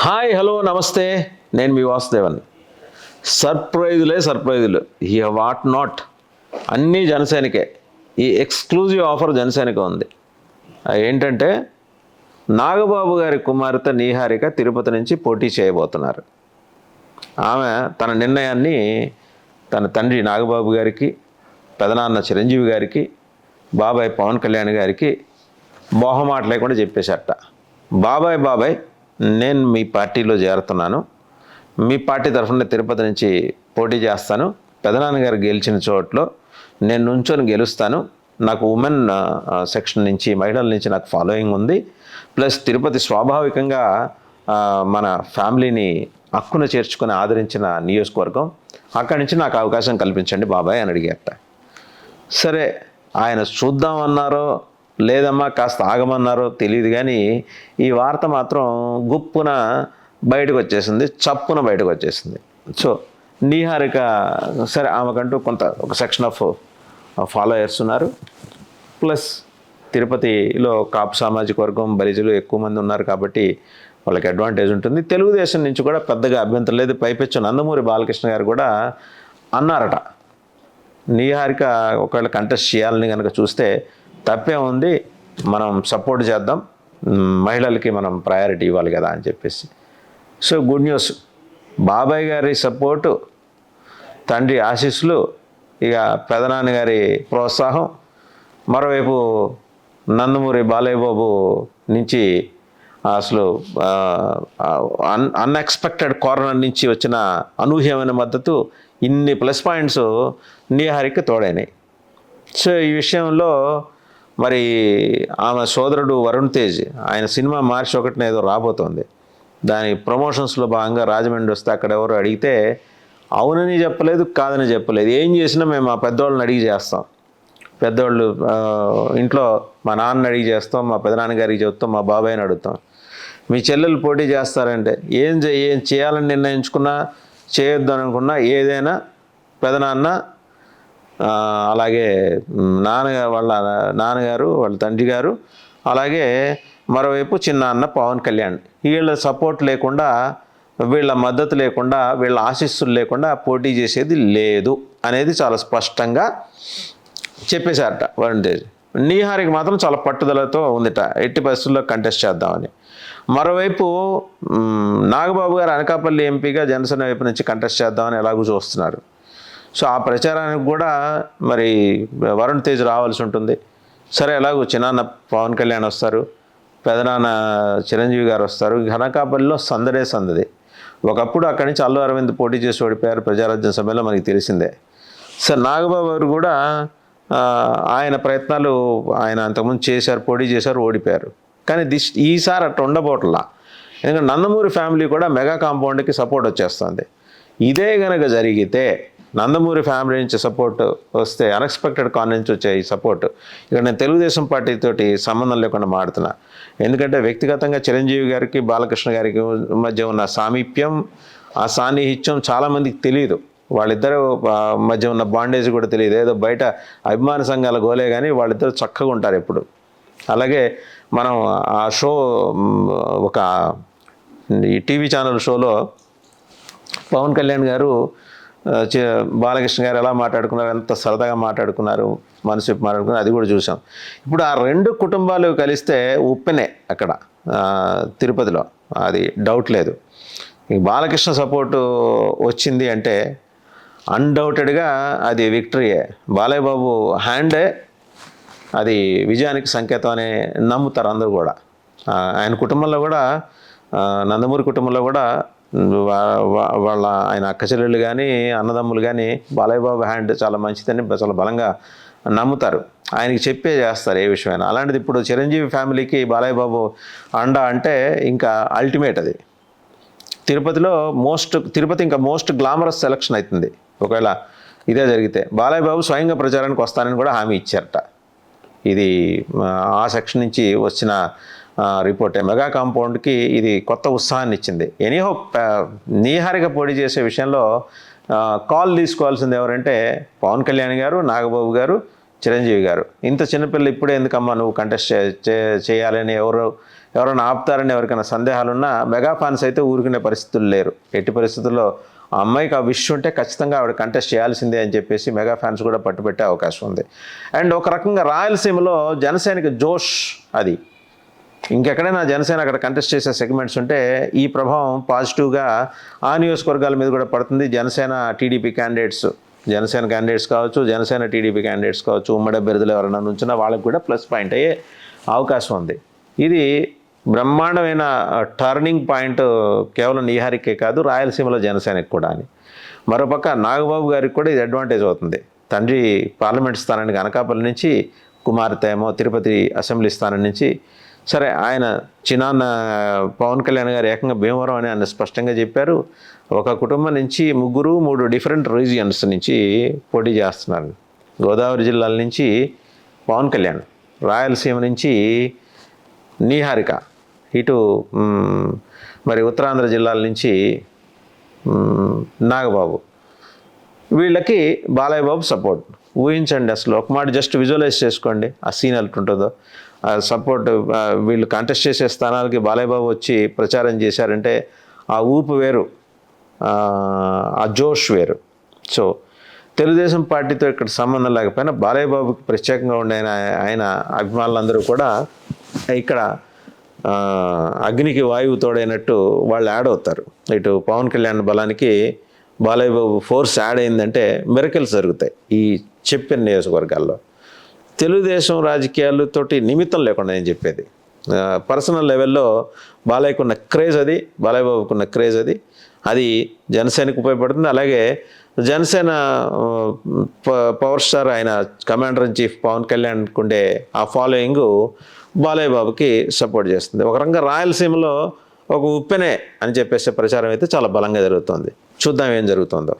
Hi hello నమస్తే. నేను మీ వాసుదేవన్. సర్ప్రైజులే సర్ప్రైజులు. ఈ వాట్ నాట్ అన్నీ జనసేనకే. ఈ ఎక్స్క్లూజివ్ ఆఫర్ జనసేనకే ఉంది. ఏంటంటే నాగబాబు గారి కుమార్తె నీహారిక తిరుపతి నుంచి పోటీ చేయబోతున్నారు. ఆమె తన నిర్ణయాన్ని తన తండ్రి నాగబాబు గారికి పెదనాన్న చిరంజీవి గారికి బాబాయ్ పవన్ కళ్యాణ్ గారికి మొహమాట లేకుండా చెప్పేశారట. బాబాయ్ బాబాయ్ నేను మీ పార్టీలో చేరుతున్నాను. మీ పార్టీ తరఫున తిరుపతి నుంచి పోటీ చేస్తాను. పెదనాన్నగారు గెలిచిన చోట్లో నేను నుంచొని గెలుస్తాను. నాకు ఉమెన్ సెక్షన్ నుంచి మహిళల నుంచి నాకు ఫాలోయింగ్ ఉంది. ప్లస్ తిరుపతి స్వాభావికంగా మన ఫ్యామిలీని హక్కును చేర్చుకుని ఆదరించిన నియోజకవర్గం. అక్కడి నుంచి నాకు అవకాశం కల్పించండి బాబాయ్ అని అడిగేట సరే ఆయన చూద్దామన్నారో లేదమ్మా కాస్త ఆగమన్నారో తెలియదు కానీ ఈ వార్త మాత్రం గుప్పున బయటకు వచ్చేసింది చప్పున బయటకు వచ్చేసింది సో నీహారిక సరే ఆమెకంటూ కొంత ఒక సెక్షన్ ఆఫ్ ఫాలోయర్స్ ఉన్నారు. ప్లస్ తిరుపతిలో కాపు సామాజిక వర్గం బలిజలు ఎక్కువ మంది ఉన్నారు కాబట్టి వాళ్ళకి అడ్వాంటేజ్ ఉంటుంది. తెలుగుదేశం నుంచి కూడా పెద్దగా అభ్యంతరం లేదు. పైపెచ్చు నందమూరి బాలకృష్ణ గారు కూడా అన్నారట. నీహారిక ఒకవేళ కంటెస్ట్ చేయాలని కనుక చూస్తే తప్పే ఉంది మనం సపోర్ట్ చేద్దాం మహిళలకి మనం ప్రయారిటీ ఇవ్వాలి కదా అని చెప్పేసి. సో గుడ్ న్యూస్ బాబాయ్ గారి సపోర్టు తండ్రి ఆశీస్సులు ఇక పెదనాన్న గారి ప్రోత్సాహం. మరోవైపు నందమూరి బాలయ్య బాబు నుంచి అసలు అన్ అన్ఎక్స్పెక్టెడ్ కార్నర్ నుంచి వచ్చిన అనూహ్యమైన మద్దతు ఇన్ని ప్లస్ పాయింట్స్ నీహారికి తోడైనాయి. సో ఈ విషయంలో మరి ఆమె సోదరుడు వరుణ్ తేజ్ ఆయన సినిమా మార్చి ఒకటిన ఏదో రాబోతోంది. దాని ప్రమోషన్స్లో భాగంగా రాజమండ్రి వస్తే అక్కడ ఎవరు అడిగితే అవునని చెప్పలేదు కాదని చెప్పలేదు. ఏం చేసినా మేము మా పెద్దవాళ్ళని అడిగి చేస్తాం. పెద్దవాళ్ళు ఇంట్లో మా నాన్న అడిగి చేస్తాం మా పెదనాన్నగారికి చెప్తాం మా బాబాయ్ని అడుగుతాం. మీ చెల్లెలు పోటీ చేస్తారంటే ఏం చే ఏం చేయాలని నిర్ణయించుకున్నా చేయొద్దు అనుకున్నా ఏదైనా పెదనాన్న అలాగే నాన్నగారు వాళ్ళ నాన్నగారు వాళ్ళ తండ్రి గారు అలాగే మరోవైపు చిన్న అన్న పవన్ కళ్యాణ్. వీళ్ళ సపోర్ట్ లేకుండా వీళ్ళ మద్దతు లేకుండా వీళ్ళ ఆశీస్సులు లేకుండా పోటీ చేసేది లేదు అనేది చాలా స్పష్టంగా చెప్పేశారట వరుణ్ తేజ్. నీహారికి మాత్రం చాలా పట్టుదలతో ఉందిట. ఎట్టి పరిస్థితుల్లో కంటెస్ట్ చేద్దామని. మరోవైపు నాగబాబు గారు అనకాపల్లి ఎంపీగా జనసేన వైపు నుంచి కంటెస్ట్ చేద్దామని ఎలాగూ చూస్తున్నారు. సో ఆ ప్రచారానికి కూడా మరి వరుణ్ తేజ్ రావాల్సి ఉంటుంది. సరే ఎలాగో చిన్నాన్న పవన్ కళ్యాణ్ వస్తారు పెదనాన్న చిరంజీవి గారు వస్తారు ఘనకాపల్లిలో సందడే సందది. ఒకప్పుడు అక్కడి నుంచి అల్లు అరవింద్ పోటీ చేసి ఓడిపోయారు ప్రజారాజ్యం సభలో మనకి తెలిసిందే. సార్ నాగబాబు గారు కూడా ఆయన ప్రయత్నాలు ఆయన అంతకుముందు చేశారు పోటీ చేశారు ఓడిపోయారు. కానీ దిస్ ఈసారి అట్లా ఉండబోట్లా. ఎందుకంటే నందమూరి ఫ్యామిలీ కూడా మెగా కాంపౌండ్కి సపోర్ట్ వచ్చేస్తుంది. ఇదే కనుక జరిగితే నందమూరి ఫ్యామిలీ నుంచి సపోర్ట్ వస్తే అన్ఎక్స్పెక్టెడ్ కాన్ నుంచి వచ్చే ఈ సపోర్ట్. ఇక్కడ నేను తెలుగుదేశం పార్టీతోటి సంబంధం లేకుండా మాడుతున్నా ఎందుకంటే వ్యక్తిగతంగా చిరంజీవి గారికి బాలకృష్ణ గారికి మధ్య ఉన్న సామీప్యం ఆ సాన్నిహిత్యం చాలామందికి తెలియదు వాళ్ళిద్దరు మధ్య ఉన్న బాండేజ్ కూడా తెలియదు ఏదో బయట అభిమాన సంఘాల గోలే కానీ వాళ్ళిద్దరు చక్కగా ఉంటారు ఎప్పుడు. అలాగే మనం ఆ షో ఒక ఈ టీవీ ఛానల్ షోలో పవన్ కళ్యాణ్ గారు బాలకృష్ణ గారు ఎలా మాట్లాడుకున్నారు ఎంత సరదాగా మాట్లాడుకున్నారు మనసు విప్పి మాట్లాడుకున్నారు అది కూడా చూసాం ఇప్పుడు ఆ రెండు కుటుంబాలు కలిస్తే ఉప్పెనే అక్కడ తిరుపతిలో. అది డౌట్ లేదు. ఈ బాలకృష్ణ సపోర్టు వచ్చింది అంటే అన్డౌటెడ్గా అది విక్టరీయే బాలయ్య బాబు హ్యాండే అది విజయానికి సంకేతం అని నమ్ముతారు అందరూ కూడా. ఆయన కుటుంబంలో కూడా నందమూరి కుటుంబంలో కూడా వాళ్ళ ఆయన అక్క చెల్లెళ్ళు కానీ అన్నదమ్ములు కానీ బాలయ్యబాబు హ్యాండ్ చాలా మంచిదని చాలా బలంగా నమ్ముతారు. ఆయనకి చెప్పే చేస్తారు ఏ విషయమైనా. అలాంటిది ఇప్పుడు చిరంజీవి ఫ్యామిలీకి బాలయ్యబాబు అండ అంటే ఇంకా అల్టిమేట్ అది. తిరుపతిలో మోస్ట్ తిరుపతి ఇంకా మోస్ట్ గ్లామరస్ సెలక్షన్ అవుతుంది ఒకవేళ ఇదే జరిగితే బాలయ్య బాబు స్వయంగా ప్రచారానికి వస్తానని కూడా హామీ ఇచ్చారట. ఇది ఆ, సెక్షన్ నుంచి వచ్చిన రిపోర్టే మెగా కాంపౌండ్కి ఇది కొత్త ఉత్సాహాన్ని ఇచ్చింది. ఎనీహో నీహారిక పోటీ చేసే విషయంలో కాల్ తీసుకోవాల్సింది ఎవరంటే పవన్ కళ్యాణ్ గారు నాగబాబు గారు చిరంజీవి గారు. ఇంత చిన్నపిల్ల ఇప్పుడే ఎందుకమ్మా నువ్వు కంటెస్ట్ చే- చేయాలని ఎవరు ఎవరైనా ఆపుతారని ఎవరికైనా సందేహాలు ఉన్నా మెగా ఫ్యాన్స్ అయితే ఊరుకునే పరిస్థితులు లేరు. ఎట్టి పరిస్థితుల్లో ఆ అమ్మాయికి ఆ విష్ ఉంటే ఖచ్చితంగా ఆవిడ కంటెస్ట్ చేయాల్సిందే అని చెప్పేసి మెగా ఫ్యాన్స్ కూడా పట్టుబట్టే అవకాశం ఉంది. అండ్ ఒక రకంగా రాయలసీమలో జనసేనకి జోష్ అది. ఇంకెక్కడైనా జనసేన అక్కడ కంటెస్ట్ చేసే సెగ్మెంట్స్ ఉంటే ఈ ప్రభావం పాజిటివ్గా ఆ నియోజకవర్గాల మీద కూడా పడుతుంది. Janasena TDP candidates Janasena candidates కావచ్చు జనసేన టీడీపీ క్యాండిడేట్స్ కావచ్చు ఉమ్మడి అభ్యర్థులు ఎవరైనా నుంచినా వాళ్ళకి కూడా ప్లస్ పాయింట్ అయ్యే అవకాశం ఉంది. ఇది బ్రహ్మాండమైన టర్నింగ్ పాయింట్ కేవలం నీహారికే కాదు రాయలసీమలో జనసేనకి కూడా అని. మరోపక్క నాగబాబు గారికి కూడా ఇది అడ్వాంటేజ్ అవుతుంది. తండ్రి పార్లమెంట్ స్థానానికి అనకాపల్లి నుంచి కుమార్తె ఏమో తిరుపతి అసెంబ్లీ స్థానం నుంచి సరే ఆయన చిన్నాన్న పవన్ కళ్యాణ్ గారు ఏకంగా భీమవరం అని ఆయన స్పష్టంగా చెప్పారు. ఒక కుటుంబం నుంచి ముగ్గురు మూడు డిఫరెంట్ రీజియన్స్ నుంచి పోటీ చేస్తున్నారు. గోదావరి జిల్లాల నుంచి పవన్ కళ్యాణ్ రాయలసీమ నుంచి నీహారిక ఇటు మరి ఉత్తరాంధ్ర జిల్లాల నుంచి నాగబాబు. వీళ్ళకి బాలయ్య బాబు సపోర్ట్. ఊహించండి అసలు ఒక మాట జస్ట్ విజువలైజ్ చేసుకోండి. ఆ సీన్ ఎట్లుంటుందో. సపోర్ట్ వీళ్ళు కాంటెస్ట్ చేసే స్థానాలకి బాలయ్యబాబు వచ్చి ప్రచారం చేశారంటే ఆ ఊపు వేరు ఆ, జోష్ వేరు. సో తెలుగుదేశం పార్టీతో ఇక్కడ సంబంధం లేకపోయినా బాలయ్యబాబుకి ప్రత్యేకంగా ఉండే ఆయన అభిమానులందరూ కూడా ఇక్కడ అగ్నికి వాయువు తోడైనట్టు వాళ్ళు యాడ్ అవుతారు. ఇటు పవన్ కళ్యాణ్ బలానికి బాలయ్యబాబు ఫోర్స్ యాడ్ అయిందంటే మిరకల్స్ జరుగుతాయి ఈ చెప్పిన నియోజకవర్గాల్లో. తెలుగుదేశం రాజకీయాలతోటి నిమిత్తం లేకుండా నేను చెప్పేది. పర్సనల్ లెవెల్లో బాలయ్యకు ఉన్న క్రేజ్ అది బాలయ్య బాబుకున్న క్రేజ్ అది. అది జనసేనకు ఉపయోగపడుతుంది. అలాగే జనసేన ప- పవర్ స్టార్ ఆయన commander in chief Pawan Kalyan ఉండే ఆ ఫాలోయింగ్ బాలయ్య బాబుకి సపోర్ట్ చేస్తుంది. ఒక రకంగా రాయలసీమలో ఒక ఉప్పెనే అని చెప్పేసే ప్రచారం అయితే చాలా బలంగా జరుగుతుంది. చూద్దాం ఏం జరుగుతుందో.